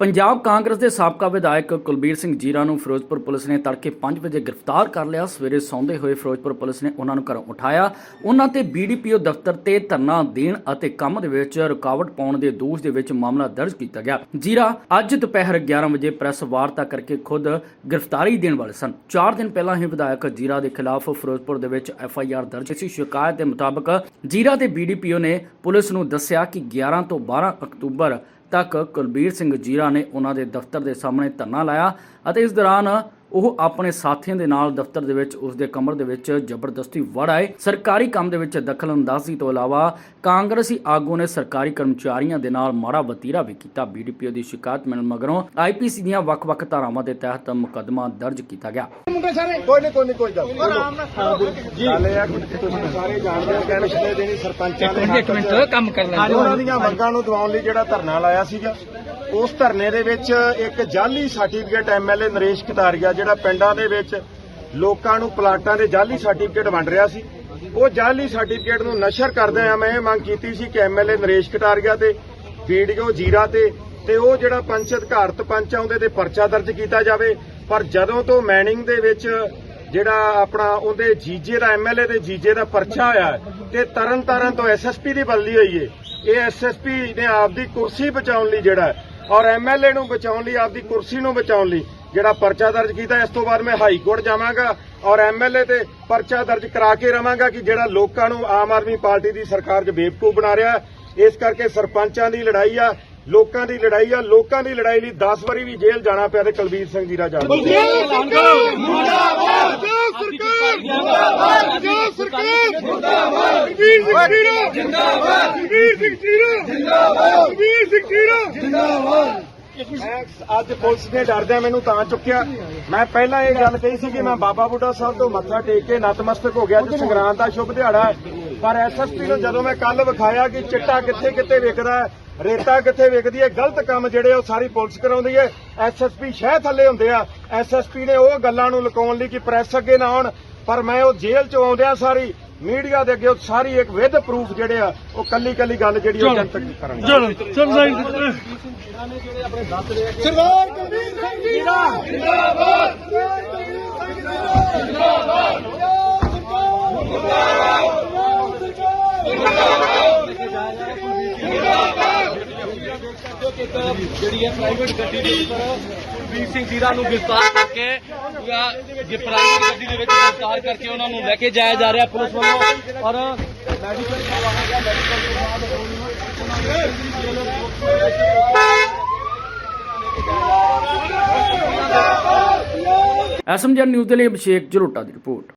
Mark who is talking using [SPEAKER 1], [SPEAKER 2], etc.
[SPEAKER 1] ਪੰਜਾਬ ਕਾਂਗਰਸ ਦੇ ਸਾਬਕਾ ਵਿਧਾਇਕ ਕੁਲਬੀਰ ਸਿੰਘ ਜੀਰਾ ਨੂੰ ਫਿਰੋਜ਼ਪੁਰ ਪੁਲਿਸ ਨੇ ਤੜਕੇ 5 ਵਜੇ ਗ੍ਰਿਫਤਾਰ ਕਰ ਲਿਆ। ਸਵੇਰੇ ਸੌਂਦੇ ਹੋਏ ਫਿਰੋਜ਼ਪੁਰ ਪੁਲਿਸ ਨੇ ਉਹਨਾਂ ਨੂੰ ਘਰੋਂ ਉਠਾਇਆ। ਉਹਨਾਂ ਤੇ ਬੀਡੀਪੀਓ ਦਫ਼ਤਰ ਤੇ ਧਰਨਾ ਦੇਣ ਅਤੇ ਕੰਮ ਦੇ ਵਿੱਚ ਰੁਕਾਵਟ ਪਾਉਣ ਦੇ ਦੋਸ਼ ਦੇ ਵਿੱਚ ਮਾਮਲਾ ਦਰਜ ਕੀਤਾ ਗਿਆ। ਜੀਰਾ ਅੱਜ ਦੁਪਹਿਰ 11 ਵਜੇ ਪ੍ਰੈਸ ਵਾਰਤਾ ਕਰਕੇ ਖੁਦ ਗ੍ਰਿਫਤਾਰੀ ਦੇਣ ਵਾਲੇ ਸਨ। 4 ਦਿਨ ਪਹਿਲਾਂ ਹੀ ਵਿਧਾਇਕ ਜੀਰਾ ਦੇ ਖਿਲਾਫ ਫਿਰੋਜ਼ਪੁਰ ਦੇ ਵਿੱਚ ਐਫ ਆਈ ਆਰ ਦਰਜ ਸੀ। ਸ਼ਿਕਾਇਤ ਦੇ ਮੁਤਾਬਕ ਜੀਰਾ ਦੇ ਬੀਡੀਪੀਓ ਨੇ ਪੁਲਿਸ ਨੂੰ ਦੱਸਿਆ ਕਿ 11 ਤੋਂ 12 ਅਕਤੂਬਰ ਤੱਕ ਕੁਲਬੀਰ ਸਿੰਘ ਜੀਰਾ ਨੇ ਉਹਨਾਂ ਦੇ ਦਫ਼ਤਰ ਦੇ ਸਾਹਮਣੇ ਧਰਨਾ ਲਾਇਆ ਅਤੇ ਇਸ ਦੌਰਾਨ ਉਹ ਆਪਣੇ ਸਾਥੀਆਂ ਦੇ ਨਾਲ ਦਫ਼ਤਰ ਦੇ ਵਿੱਚ ਉਸ ਦੇ ਕਮਰ ਦੇ ਵਿੱਚ ਜ਼ਬਰਦਸਤੀ ਵੜ ਆਏ। ਸਰਕਾਰੀ ਕੰਮ ਦੇ ਵਿੱਚ ਦਖਲਅੰਦਾਜ਼ੀ ਤੋਂ ਇਲਾਵਾ ਕਾਂਗਰਸੀ ਆਗੂ ਨੇ ਸਰਕਾਰੀ ਕਰਮਚਾਰੀਆਂ ਦੇ ਨਾਲ ਮਾੜਾ ਵਤੀਰਾ ਵੀ ਕੀਤਾ। ਬੀਡੀਪੀਓ ਦੀ ਸ਼ਿਕਾਇਤ ਮਿਲਣ ਮਗਰੋਂ ਆਈਪੀਸੀ ਦੀਆਂ ਵੱਖ-ਵੱਖ ਧਾਰਾਵਾਂ ਦੇ ਤਹਿਤ ਮੁਕੱਦਮਾ ਦਰਜ ਕੀਤਾ ਗਿਆ।
[SPEAKER 2] ਕੋਈ ਨਹੀਂ ਕੋਈ ਨਹੀਂ ਕੋਈ ਗੱਲ ਜੀ। ਗੱਲ ਇਹ ਆ ਕਿ ਤੁਸੀਂ ਸਾਰੇ ਜਾਣਦੇ ਹੋ ਕਿ ਪਿਛਲੇ ਦਿਨੀ ਸਰਪੰਚਾਂ ਨੇ
[SPEAKER 3] ਇੱਕ ਮਿੰਟ ਕੰਮ ਕਰ ਲੈਂਦੇ
[SPEAKER 2] ਉਹਨਾਂ ਦੀਆਂ ਮੰਗਾਂ ਨੂੰ ਦਿਵਾਉਣ ਲਈ ਜਿਹੜਾ ਧਰਨਾ ਲਾਇਆ ਸੀਗਾ ਉਸ ਧਰਨੇ ਦੇ ਵਿੱਚ ਇੱਕ ਜਾਲੀ ਸਰਟੀਫਿਕੇਟ ਐਮਐਲਏ ਨਰੇਸ਼ ਕਟਾਰੀਆ ਜਿਹੜਾ ਪਿੰਡਾਂ ਦੇ ਵਿੱਚ ਲੋਕਾਂ ਨੂੰ ਪਲਾਟਾਂ ਦੇ ਜਾਲੀ ਸਰਟੀਫਿਕੇਟ ਵੰਡ ਰਿਹਾ ਸੀ, ਉਹ ਜਾਲੀ ਸਰਟੀਫਿਕੇਟ ਨੂੰ ਨਸ਼ਰ ਕਰਦੇ ਆ ਮੈਂ ਇਹ ਮੰਗ ਕੀਤੀ ਸੀ ਕਿ ਐਮਐਲਏ ਨਰੇਸ਼ ਕਟਾਰੀਆ ਤੇ ਵੀਡੀਓ ਜੀਰਾ ਤੇ ਤੇ ਉਹ ਜਿਹੜਾ ਪੰਚ ਅਧਿਕਾਰਤ ਪੰਚ ਆ ਤੇ ਪਰਚਾ ਦਰਜ ਕੀਤਾ ਜਾਵੇ। ਪਰ ਜਦੋਂ ਤੋਂ ਮੈਨਿੰਗ ਦੇ ਵਿੱਚ ਜਿਹੜਾ ਆਪਣਾ ਉਹਦੇ ਜੀਜੇ ਦਾ ਐਮਐਲਏ ਦੇ ਜੀਜੇ ਦਾ ਪਰਚਾ ਹੋਇਆ ਤੇ ਤਰਨ ਤਾਰਨ ਤੋਂ ਐਸਐਸਪੀ ਦੀ ਬਦਲੀ ਹੋਈ ਹੈ ਇਹ ਐਸਐਸਪੀ ਨੇ ਆਪਦੀ ਕੁਰਸੀ ਬਚਾਉਣ ਲਈ ਜਿਹੜਾ ਹੈ ਔਰ ਐਮਐਲਏ ਨੂੰ ਬਚਾਉਣ ਲਈ, ਆਪਦੀ ਕੁਰਸੀ ਨੂੰ ਬਚਾਉਣ ਲਈ ਜਿਹੜਾ ਪਰਚਾ ਦਰਜ ਕੀਤਾ ਇਸ ਤੋਂ ਬਾਅਦ ਮੈਂ ਹਾਈ ਕੋਰਟ ਜਾਵਾਂਗਾ ਔਰ ਐਮਐਲਏ ਤੇ ਪਰਚਾ ਦਰਜ ਕਰਾ ਕੇ ਰਵਾਂਗਾ ਕਿ ਜਿਹੜਾ ਲੋਕਾਂ ਨੂੰ ਆਮ ਆਦਮੀ ਪਾਰਟੀ ਦੀ ਸਰਕਾਰ 'ਚ ਬੇਵਕੂਫ ਬਣਾ ਰਿਹਾ। ਇਸ ਕਰਕੇ ਸਰਪੰਚਾਂ ਦੀ ਲੜਾਈ ਆ ਲੋਕਾਂ ਦੀ ਲੜਾਈ ਆ ਲੋਕਾਂ ਦੀ ਲੜਾਈ ਲਈ 10 ਵਾਰੀ ਵੀ ਜੇਲ੍ਹ ਜਾਣਾ ਪਿਆ ਤੇ ਕੁਲਬੀਰ ਸਿੰਘ ਜੀਰਾ ਜਾਣਾ ਮੈਂ ਅੱਜ ਪੁਲਿਸ ਨੇ ਡਰਦਿਆਂ ਮੈਨੂੰ ਤਾਂ ਚੁੱਕਿਆ। ਮੈਂ ਪਹਿਲਾਂ ਇਹ ਗੱਲ ਕਹੀ ਸੀ ਕਿ ਮੈਂ ਬਾਬਾ ਬੁੱਢਾ ਸਾਹਿਬ ਤੋਂ ਮੱਥਾ ਟੇਕ ਕੇ ਨਤਮਸਤਕ ਹੋ ਗਿਆ, ਅੱਜ ਸੰਗਰਾਂਦ ਦਾ ਸ਼ੁਭ ਦਿਹਾੜਾ ਹੈ। ਪਰ ਐਸਐਸਪੀ ਨੂੰ ਜਦੋਂ ਮੈਂ ਕੱਲ ਵਿਖਾਇਆ ਕਿ ਚਿੱਟਾ ਕਿੱਥੇ ਕਿੱਥੇ ਵਿਕਦਾ ਹੈ, ਰੇਤਾ ਕਿੱਥੇ ਵਿਕਦੀ ਹੈ, ਗਲਤ ਕੰਮ ਜਿਹੜੇ ਉਹ ਸਾਰੀ ਪੁਲਿਸ ਕਰਾਉਂਦੀ ਹੈ। ਐਸਐਸਪੀ ਸ਼ਹਿ ਥੱਲੇ ਹੁੰਦੇ ਆ। ਐਸਐਸਪੀ ਨੇ ਉਹ ਗੱਲਾਂ ਨੂੰ ਲੁਕਾਉਣ ਲਈ ਕਿ ਪ੍ਰੈਸ ਅੱਗੇ ਨਾ ਆਉਣ, ਪਰ ਮੈਂ ਉਹ ਜੇਲ੍ਹ ਚ ਆਉਂਦਿਆਂ ਸਾਰੀ ਮੀਡੀਆ ਦੇ ਅੱਗੇ ਉਹ ਸਾਰੀ ਇੱਕ ਵਿਦ ਪ੍ਰੂਫ ਜਿਹੜੇ ਆ ਉਹ ਕੱਲੀ ਕੱਲੀ ਗੱਲ ਜਿਹੜੀ ਉਹ ਜਨਤਕ ਕਰਾਂਗੇ
[SPEAKER 3] ਚਲੋ ਚਲ ਸਾਈਡ
[SPEAKER 2] ਸਰਦਾਰ ਕੁਲਬੀਰ ਸਿੰਘ ਜੀਰਾ
[SPEAKER 3] ਜਿਹੜੀ ਹੈ ਪ੍ਰਾਈਵੇਟ ਗੱਡੀ ਦੇ ਉੱਪਰ ਵੀਰ ਸਿੰਘ ਜੀਰਾ ਨੂੰ ਗ੍ਰਿਫਤਾਰ ਕਰਕੇ ਪੂਰਾ ਜੇ ਗੱਡੀ ਦੇ ਵਿੱਚ ਗ੍ਰਿਫਤਾਰ ਕਰਕੇ ਉਹਨਾਂ ਨੂੰ ਲੈ ਕੇ ਜਾਇਆ ਜਾ ਰਿਹਾ ਪੁਲਿਸ ਵੱਲੋਂ ਔਰ ਮੈਡੀਕਲ ਕਰਵਾਇਆ ਗਿਆ ਮੈਡੀਕਲ ਤੋਂ ਬਾਅਦ
[SPEAKER 1] ਐਸਐਮਜੀ ਨਿਊਜ਼ ਦੇ ਲਈ ਅਭਿਸ਼ੇਕ ਜਲੋਟਾ ਦੀ ਰਿਪੋਰਟ।